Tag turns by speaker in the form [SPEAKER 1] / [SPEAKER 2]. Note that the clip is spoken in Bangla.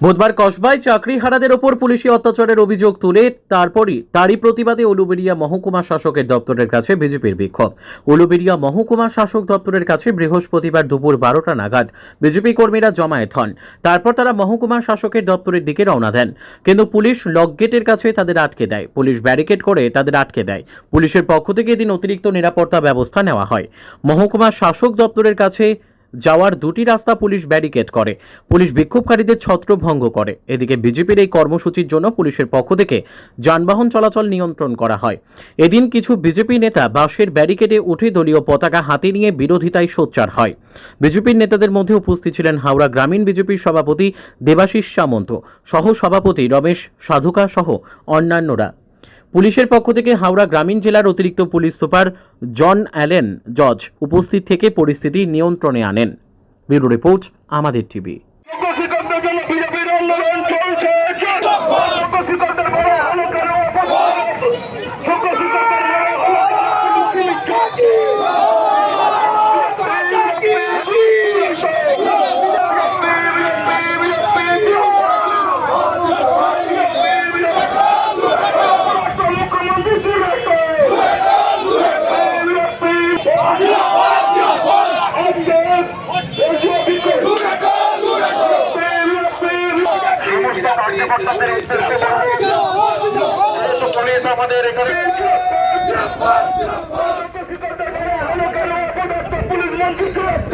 [SPEAKER 1] বুধবার কসবায় চাকরিহারাদের ওপর পুলিশি অত্যাচারের অভিযোগ তুলে তারপরই তারই প্রতিবাদে উলুবেড়িয়া মহকুমা শাসকের দপ্তরের কাছে বিজেপির বিক্ষোভ। উলুবেড়িয়া মহকুমা শাসক দপ্তরের কাছে বৃহস্পতিবার দুপুর বারোটা নাগাদ বিজেপি কর্মীরা জমায়েত হন। তারপর তারা মহকুমা শাসকের দপ্তরের দিকে রওনা দেন। কিন্তু পুলিশ লকগেটের কাছে তাদের আটকে দেয়। পুলিশ ব্যারিকেড করে তাদের আটকে দেয়। পুলিশের পক্ষ থেকে এদিন অতিরিক্ত নিরাপত্তা ব্যবস্থা নেওয়া হয়। মহকুমা শাসক দপ্তরের কাছে যাওয়ার দুটি রাস্তা পুলিশ ব্যারিকেড করে। পুলিশ বিক্ষোভকারীদের ছত্রভঙ্গ করে। এদিকে বিজেপির এই কর্মসূচির জন্য পুলিশের পক্ষ থেকে যানবাহন চলাচল নিয়ন্ত্রণ করা হয়। এদিন কিছু বিজেপি নেতা বাসের ব্যারিকেডে উঠে দলীয় পতাকা হাতে নিয়ে বিরোধিতায় সোচ্চার হয়। বিজেপির নেতাদের মধ্যে উপস্থিত ছিলেন হাওড়া গ্রামীণ বিজেপির সভাপতি দেবাশিস সামন্ত সহ সভাপতি রমেশ সাধুকা সহ অন্যান্যরা। পুলিশের পক্ষ থেকে হাওড়া গ্রামীণ জেলার অতিরিক্ত পুলিশ সুপার জন অ্যালেন জজ উপস্থিত থেকে পরিস্থিতি নিয়ন্ত্রণে আনেন। ব্যুরো রিপোর্ট, আমাদের টিভি।
[SPEAKER 2] পুলিশ আমাদের এখানে পুলিশ মন্ত্রী